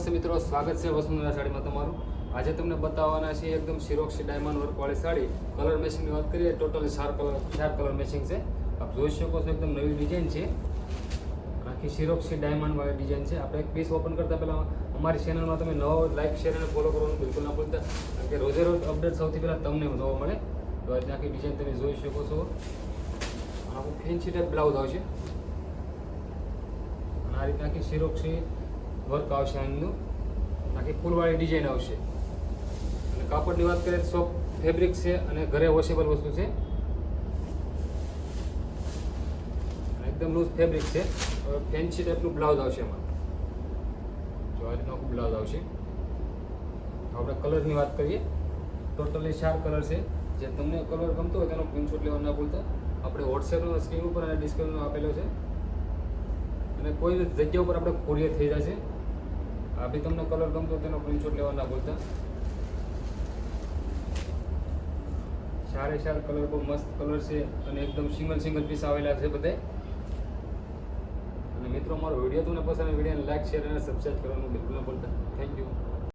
નમસ્તે મિત્રો, સ્વાગત છે વસુંધરા સાડીમાં તમારું. આજે તમને બતાવવાના છે એકદમ સિરોક્ષી ડાયમંડ વર્કવાળી સાડી. કલર મેચિંગની વાત કરીએ ટોટલી ચાર કલર ચાર કલર મેચિંગ છે. આપ જોઈ શકો છો એકદમ નવી ડિઝાઇન છે. આખી સિરોક્ષી ડાયમંડ વાળી ડિઝાઇન છે. આપણે એક પીસ ઓપન કરતા પહેલાં અમારી ચેનલમાં તમે નવો લાઈક શેર અને ફોલો કરવાનું બિલકુલ ના ભૂલતા. કારણ કે રોજે રોજ અપડેટ સૌથી પહેલાં તમને જોવા મળે. તો આખી ડિઝાઇન તમે જોઈ શકો છો. આખું ફેન્સી ટાઈપ બ્લાઉઝ આવશે. આ રીતે આખી સિરોક્ષી વર્ક આવશે આનું. આખી ફૂલવાળી ડિઝાઇન આવશે. અને કાપડની વાત કરીએ તો સોફ્ટ ફેબ્રિક છે અને ઘરે વોશેબલ વસ્તુ છે. એકદમ લૂઝ ફેબ્રિક છે. ફેન્સી ટાઈપનું બ્લાઉઝ આવશે એમાં. જો આ રીતનું બ્લાઉઝ આવશે. આપણે કલરની વાત કરીએ. ટોટલી ચાર કલર છે. જે તમને કલર ગમતો હોય તેનો સ્ક્રીનશોટ લેવા ના ભૂલતા. આપણે વોટ્સએપનો સ્ક્રીન ઉપર અને ડિસ્કાઉન્ટ આપેલો છે. અને કોઈ જગ્યા ઉપર આપણે કોરિયર થઈ જશે. આ બી તમને કલર ગમતો તેનો સ્ક્રીનશોટ લેવા ના બોલતા. ચારે ચાર કલર બહુ મસ્ત કલર છે અને એકદમ સિંગલ સિંગલ પીસ આવેલા છે બધે. અને મિત્રો, મારો વીડિયો તમને પસંદ વીડિયો લાઈક શેર અને સબસ્ક્રાઈબ કરવાનું બિલકુલ ના બોલતા થેન્ક યુ